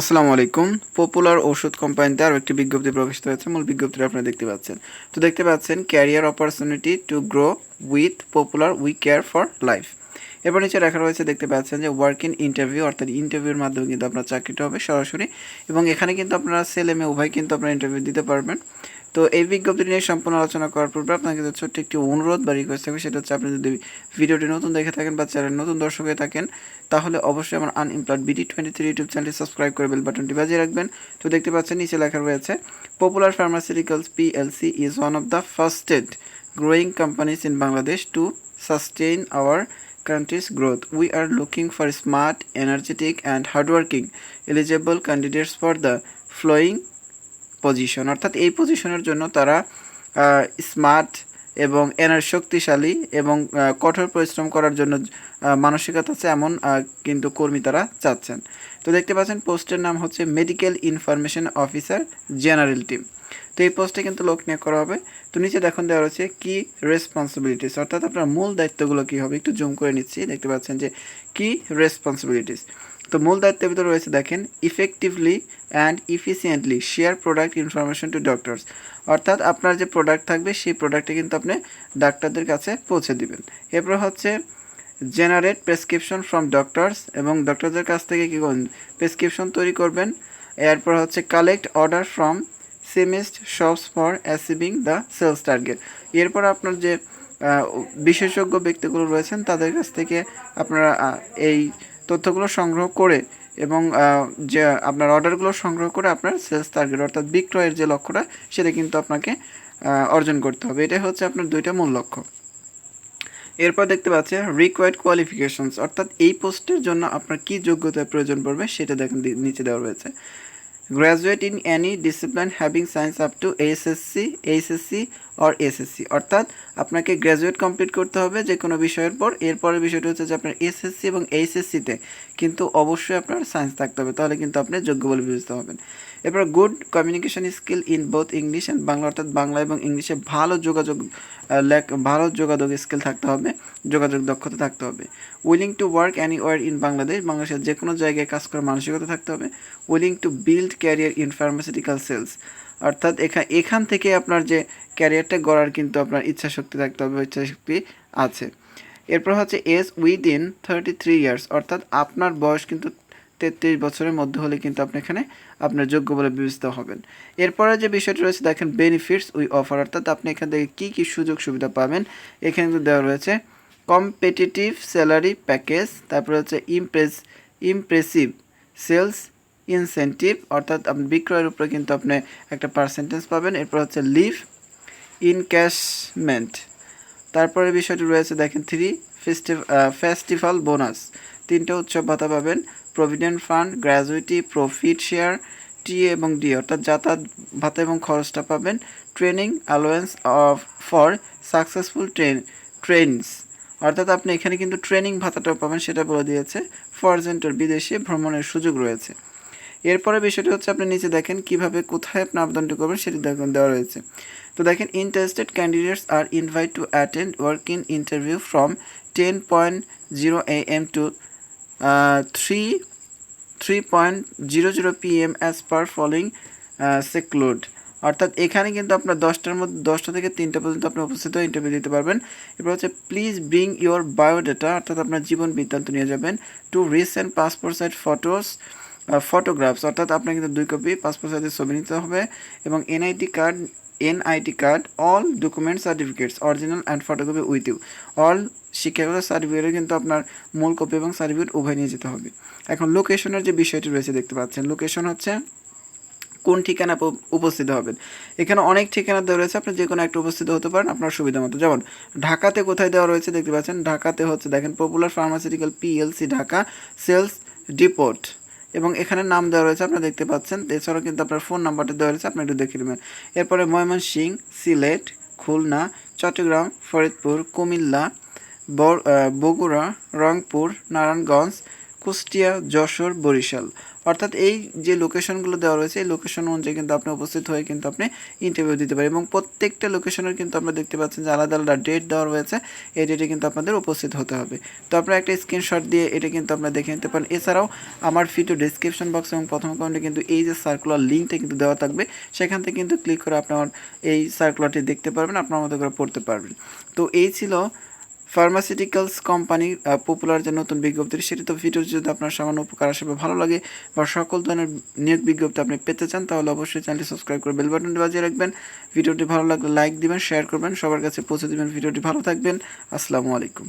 আসসালামু আলাইকুম। পপুলার ওষুধ কোম্পানিতে আরও একটি বিজ্ঞপ্তি প্রকাশিত হয়েছে। মূল বিজ্ঞপ্তি আপনারা দেখতে পাচ্ছেন। তো দেখতে পাচ্ছেন career opportunity to grow with popular we care for life এবার নিচে রাখা রয়েছে, দেখতে পাচ্ছেন যে ওয়ার্ক ইন ইন্টারভিউ অর্থাৎ ইন্টারভিউর মাধ্যমে কিন্তু আপনার চাকরিটা হবে সরাসরি। এবং এখানে কিন্তু আপনারা ছেলে মেয়ে, উভয় কিন্তু আপনারা ইন্টারভিউ দিতে পারবেন। তো এই বিজ্ঞপ্তি নিয়ে সম্পূর্ণ আলোচনা করার পূর্বে আপনাকে ছোট্ট একটি অনুরোধ বা রিকোয়েস্ট থাকবে সেটা হচ্ছে আপনি যদি ভিডিওটি নতুন দেখে থাকেন বা চ্যানেল নতুন দর্শক হয়ে থাকেন তাহলে অবশ্যই আমার unemployed BD twenty three YouTube চ্যানেলটি সাবস্ক্রাইব করে বেল বাটনটি বাজিয়ে রাখবেন তো দেখতে পাচ্ছেন নিচে লেখা রয়েছে popular pharmaceuticals PLC is one of the fastest growing companies in Bangladesh to sustain our country's growth. We are looking for smart, energetic, and hardworking eligible candidates for the following position অর্থাৎ এই পজিশনের জন্য তারা smart এবং এনার শক্তিশালী এবং কঠোর পরিশ্রম করার জন্য মানসিকতা আছে এমন কিন্তু কর্মী তারা চাচ্ছেন। তো দেখতে পাচ্ছেন পোস্টের নাম হচ্ছে medical information officer general team তো এই পোস্টে কিন্তু লোক নিয়োগ করা হবে। তো নিচে দেখুন দেওয়া রয়েছে কি রেসপন্সিবিলিটিস অর্থাৎ আপনার মূল দায়িত্বগুলো কী হবে? একটু জুম করে নিচ্ছি। দেখতে পাচ্ছেন যে কি রেসপন্সিবিলিটিস তো মূল দায়িত্বের ভিতরে রয়েছে, দেখেন effectively and efficiently share product information to doctors অর্থাৎ আপনার যে প্রোডাক্ট থাকবে, সেই প্রোডাক্টটা কিন্তু আপনি ডাক্তারদের কাছে পৌঁছে দিবেন। এরপর হচ্ছে জেনারেট প্রেসক্রিপশন ফ্রম ডক্টরস এবং ডক্টরদের কাছ থেকে কী করবেন? প্রেসক্রিপশন তৈরি করবেন। এরপর হচ্ছে collect order from chemist shops for achieving the sales target এরপর আপনার যে বিশেষজ্ঞ ব্যক্তিগুলো রয়েছেন, তাদের কাছ থেকে আপনারা এই তথ্যগুলো সংগ্রহ করে এবং যে আপনার অর্ডারগুলো সংগ্রহ করে আপনার সেলস টার্গেট অর্থাৎ বিক্রয়ের যে লক্ষ্যটা, সেটা কিন্তু আপনাকে অর্জন করতে হবে। এটাই হচ্ছে আপনার দুইটা মূল লক্ষ্য। এরপর দেখতে পাচ্ছে রিকোয়ার্ড কোয়ালিফিকেশনস অর্থাৎ এই পোস্টের জন্য আপনার কি যোগ্যতার প্রয়োজন পড়বে, সেটা দেখেন নিচে দেওয়া রয়েছে। Graduate in any discipline having science up to HSC HSC or SSC অর্থাৎ আপনাকে গ্র্যাজুয়েট কমপ্লিট করতে হবে যে কোনো বিষয়ের পর। এরপরের বিষয়টা হচ্ছে যে আপনার এসএসসি এবং এইচএসসিতে কিন্তু অবশ্যই আপনার সায়েন্স থাকতে হবে। তাহলে কিন্তু আপনি যোগ্য বলে বিবেচিত হবেন। এরপর good communication skill in both English and Bangla অর্থাৎ বাংলা এবং ইংলিশে ভালো যোগাযোগ ভালো যোগাযোগ স্কিল থাকতে হবে, যোগাযোগ দক্ষতা থাকতে হবে। Willing to work anywhere in Bangladesh বাংলাদেশের যে কোনো জায়গায় কাজ করার মানসিকতা থাকতে হবে। Willing to build career in pharmaceutical sales অর্থাৎ এখান এখান থেকে আপনার যে ক্যারিয়ারটা গড়ার কিন্তু আপনার ইচ্ছা শক্তি থাকতে হবে ইচ্ছা শক্তি আছে। এরপর হচ্ছে age within thirty three years অর্থাৎ আপনার বয়স কিন্তু তেত্রিশ বছরের মধ্যে হলে কিন্তু আপনি এখানে আপনার যোগ্য বলে বিবেচিত হবেন। এরপরে যে বিষয়টি রয়েছে, দেখেন বেনিফিটস উই অফার অর্থাৎ আপনি এখান থেকে কী কী সুযোগ সুবিধা পাবেন, এখানে কিন্তু দেওয়া রয়েছে কম্পিটিটিভ স্যালারি প্যাকেজ তারপরে হচ্ছে ইমপ্রেস ইমপ্রেসিভ সেলস ইনসেন্টিভ অর্থাৎ আপনি বিক্রয়ের উপরে কিন্তু আপনি একটা পার্সেন্টেজ পাবেন। এরপর হচ্ছে লিভ ইনক্যাশমেন্ট তারপরে বিষয়টি রয়েছে, দেখেন থ্রি ফেস্টিভ ফেস্টিভ্যাল বোনাস তিনটে উৎসব ভাতা পাবেন। Provident fund gratuity profit share T এবং ডি অর্থাৎ যাতায়াত, ভাতা এবং খরচটা পাবেন। Training allowance of for successful train trains অর্থাৎ আপনি এখানে কিন্তু ট্রেনিং ভাতাটাও পাবেন, সেটা বলে দিয়েছে। ফরজেন্টার বিদেশে ভ্রমণের সুযোগ রয়েছে। এরপরে বিষয়টি হচ্ছে আপনি নিচে দেখেন কীভাবে কোথায় আপনি আবেদনটি করবেন, সেটি দেখুন, দেওয়া রয়েছে। তো দেখেন interested candidates are invite to attend work in interview from ten point zero A M to three three point zero zero P M as per following schedule অর্থাৎ এখানে কিন্তু আপনার দশটার মধ্যে, দশটা থেকে তিনটা পর্যন্ত আপনি উপস্থিত হয়ে ইন্টারভিউ দিতে পারবেন। এরপর হচ্ছে প্লিজ ব্রিং ইউর বায়োডাটা অর্থাৎ আপনার জীবন বৃত্তান্ত নিয়ে যাবেন two recent passport size photos photographs অর্থাৎ আপনার কিন্তু দুই কপি পাসপোর্ট সাইজের ছবি নিতে হবে এবং NID card NID card all document certificates original and photocopy with you all শিক্ষাগত সার্টিফিকেটে কিন্তু আপনার মূল কপি এবং সার্টিফিকেট উভয় নিয়ে যেতে হবে। এখন লোকেশনের যে বিষয়টি রয়েছে দেখতে পাচ্ছেন লোকেশন হচ্ছে কোন ঠিকানা উপস্থিত হবেন এখানে অনেক ঠিকানা দেওয়া রয়েছে, আপনি যে কোনো একটা উপস্থিত হতে পারেন আপনার সুবিধা মতো। যেমন ঢাকাতে কোথায় দেওয়া রয়েছে দেখতে পাচ্ছেন, ঢাকাতে হচ্ছে দেখেন popular pharmaceutical PLC Dhaka sales depot এবং এখানে নাম দেওয়া রয়েছে, আপনারা দেখতে পাচ্ছেন। এছাড়াও কিন্তু আপনার ফোন নাম্বারটা দেওয়া রয়েছে, আপনি একটু দেখে নেবেন। এরপরে ময়মনসিং, সিলেট, খুলনা, চট্টগ্রাম, ফরিদপুর, কুমিল্লা বগুড়া, রংপুর, নারায়ণগঞ্জ কুষ্টিয়া, যশোর, বরিশাল। অর্থাৎ এই যে লোকেশনগুলো দেওয়া রয়েছে, এই লোকেশন অনুযায়ী কিন্তু আপনি উপস্থিত হয়ে কিন্তু আপনি ইন্টারভিউ দিতে পারেন এবং প্রত্যেকটা লোকেশনের কিন্তু আপনারা দেখতে পাচ্ছেন যে আলাদা আলাদা ডেট দেওয়া রয়েছে, এই ডেটে কিন্তু আপনাদের উপস্থিত হতে হবে। তো আপনারা একটা স্ক্রিনশট দিয়ে এটা কিন্তু আপনারা দেখে নিতে পারেন। এছাড়াও আমার ভিডিও ডিসক্রিপশন বক্স এবং প্রথম কমেন্টে কিন্তু এই যে সার্কুলার লিঙ্কটা কিন্তু দেওয়া থাকবে, সেখান থেকে কিন্তু ক্লিক করে আপনার এই সার্কুলারটি দেখতে পারবেন, আপনার মতো করে পড়তে পারবেন। তো এই ছিল ফার্মাসিউটিক্যালস কোম্পানি পপুলার যে নতুন বিজ্ঞপ্তি সেটি তো ভিডিও যদি আপনার সামান্য উপকার আসবে ভালো লাগে বা সকল ধরনের নিয়োগ বিজ্ঞপ্তি আপনি পেতে চান, তাহলে অবশ্যই চ্যানেলটি সাবস্ক্রাইব করে বেল বাটনটি বাজিয়ে রাখবেন। ভিডিওটি ভালো লাগলে লাইক দিবেন শেয়ার করবেন, সবার কাছে পৌঁছে দিবেন। ভিডিওটি ভালো থাকবেন। আসসালামু আলাইকুম।